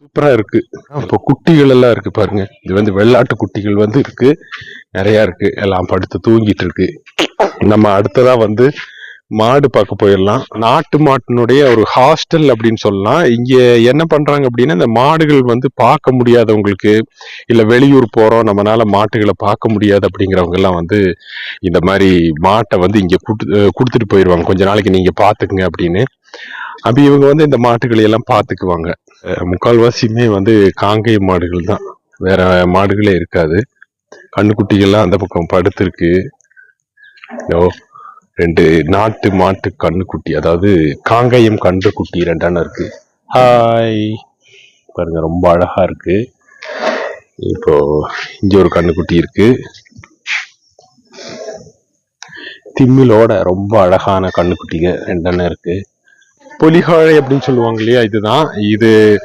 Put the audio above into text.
சூப்பரா இருக்கு. இப்போ குட்டிகள் எல்லாம் இருக்கு பாருங்க. இது வந்து வெள்ளாட்டு குட்டிகள் வந்து இருக்கு. நிறைய இருக்கு. எல்லாம் படுத்து தூங்கிட்டு இருக்கு. நம்ம அடுத்ததா வந்து மாடு பார்க்க போயிடலாம். நாட்டு மாட்டினுடைய ஒரு ஹாஸ்டல் அப்படின்னு சொல்லலாம். இங்க என்ன பண்றாங்க அப்படின்னா இந்த மாடுகள் வந்து பார்க்க முடியாதவங்களுக்கு இல்ல வெளியூர் போறோம் நம்மளால மாட்டுகளை பார்க்க முடியாது அப்படிங்கிறவங்க எல்லாம் வந்து இந்த மாதிரி மாட்டை வந்து இங்க குடுத்து கொடுத்துட்டு போயிடுவாங்க கொஞ்ச நாளைக்கு நீங்க பாத்துக்குங்க அப்படின்னு. அப்படி இவங்க வந்து இந்த மாட்டுகளை எல்லாம் பாத்துக்குவாங்க முக்கால்வாசியுமே வந்து காங்கேய மாடுகள் தான். வேற மாடுகளே இருக்காது. கண்ணுக்குட்டிகள்லாம் அந்த பக்கம் படுத்திருக்கு. ஓ ரெண்டு நாட்டு மாட்டு கண்ணுக்குட்டி அதாவது காங்கேயம் கன்றுக்குட்டி ரெண்டான இருக்கு. ஹாய் பாருங்க ரொம்ப அழகா இருக்கு. இப்போ இங்க ஒரு கண்ணுக்குட்டி இருக்கு. திம்மிலோட ரொம்ப அழகான கண்ணுக்குட்டிங்க ரெண்டெண்ணம் இருக்கு. பொலிகாழை அப்படின்னு சொல்லுவாங்க இல்லையா? இதுதான். இது